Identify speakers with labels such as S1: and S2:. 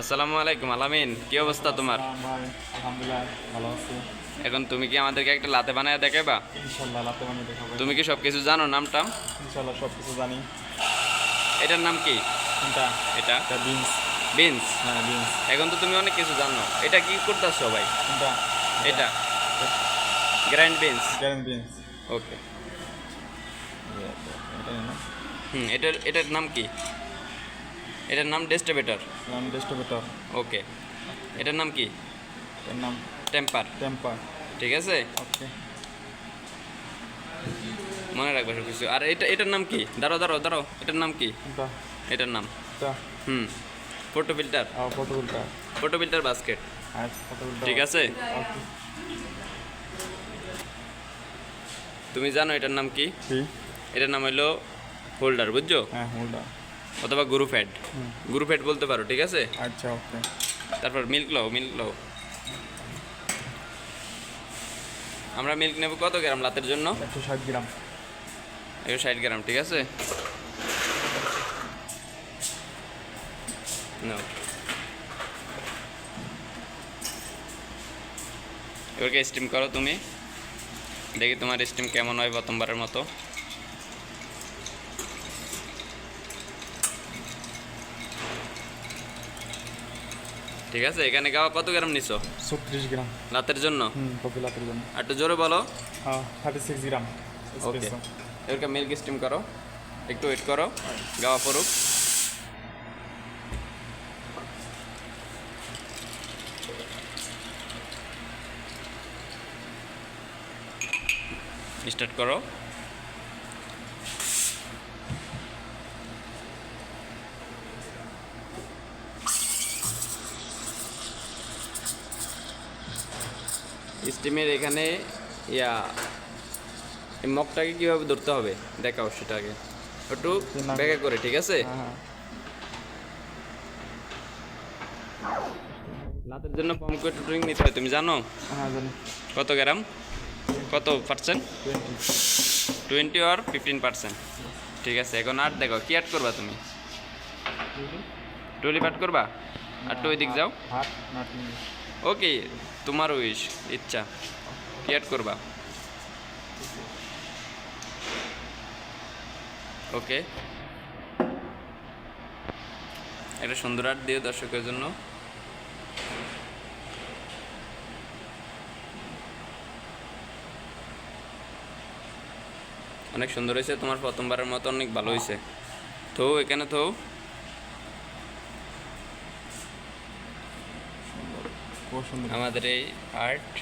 S1: আসসালামু আলাইকুম আলামিন। কি অবস্থা তোমার?
S2: আলহামদুলিল্লাহ ভালো আছি।
S1: এখন তুমি কি আমাদেরকে একটা লাতে বানায় দেখাবা
S2: ইনশাল্লাহ লাতে বানিয়ে দেখাবো।
S1: তুমি কি সব কিছু জানো নামটা?
S2: ইনশাল্লাহ সব কিছু জানি।
S1: এটার নাম কি? এটা?
S2: এটা বিনস।
S1: বিনস?
S2: হ্যাঁ বিনস।
S1: এখন তো তুমি অনেক কিছু জানো। এটা কি করতেছ ভাই
S2: কোনটা?
S1: এটা? Grand beans.
S2: Green beans.
S1: Okay. Hmm এটার এটার নাম কি? এটার নাম ডেস্টেবেটার
S2: নাম ডেস্টোবেটর
S1: ওকে এটার নাম কি?
S2: এর নাম
S1: টেম্পার
S2: টেম্পার
S1: ঠিক আছে?
S2: ওকে
S1: মনে রাখবে সব কিছু আর এটা এটার নাম কি? দাঁড়াও দাঁড়াও দাঁড়াও। এটার নাম কি? এটার নাম। হুম। ফটো ফিল্টার
S2: আর ফটোগুলটা
S1: ফটো ফিল্টার বাস্কেট ঠিক আছে? তুমি জানো এটার নাম কি?
S2: কি?
S1: এটার নাম হলো হোল্ডার বুঝছ?
S2: হ্যাঁ হোল্ডার
S1: অথবা হেড
S2: হুম।
S1: গ্রুপ হেড বলতে পারো ঠিক আছে?
S2: আচ্ছা ওকে।
S1: তারপর মিল্ক লও মিল্ক লও। আমরা মিল্ক নেব কত গ্রাম লাতের জন্য?
S2: একশো ষাট গ্রাম।
S1: একশো ষাট গ্রাম ঠিক আছে? নাও। এবারকে স্টিম করো তুমি। দেখি তোমার স্টিম কেমন হয় প্রথমবারের মতো। ঠিক আছে এখানে গাওয়া কত গ্রাম নিছো?
S2: ছত্রিশ গ্রাম।
S1: রাতের জন্য?
S2: হুম কপি লাতের জন্য।
S1: একটু জোরে বলো।
S2: হ্যাঁ থার্টি সিক্স গ্রাম
S1: ওকে। এবারকে মিল্ক স্টিম করো। একটু ওয়েট করো গাওয়া পড়ুক। স্টার্ট করো। স্টিমের এখানে ইয়া এই মগটাকে কীভাবে ধরতে হবে? দেখাও সেটা আগে একটু ব্যাগে করে ঠিক আছে?
S2: হ্যাঁ হ্যাঁ।
S1: লাতের জন্য পমকুয়েট ড্রিঙ্ক নিতে হয় তুমি জানো?
S2: হ্যাঁ
S1: কত গ্রাম? কত পার্সেন্ট
S2: টোয়েন্টি
S1: আর ফিফটিন পার্সেন্ট ঠিক আছে এখন আর দেখো কি অ্যাড করবা তুমি? টুলি পাট করবা? আর টু ওই দিক যাও। ওকে তোমার উইশ ইচ্ছা। কি অ্যাড করবা। ওকে একটা সুন্দর আর্ট দিও দর্শকের জন্য। অনেক সুন্দর হয়েছে, তোমার প্রথমবারের মতো অনেক ভালো হয়েছে। থো, এখানে থো
S2: খুব সুন্দর
S1: আমাদের এই আর্ট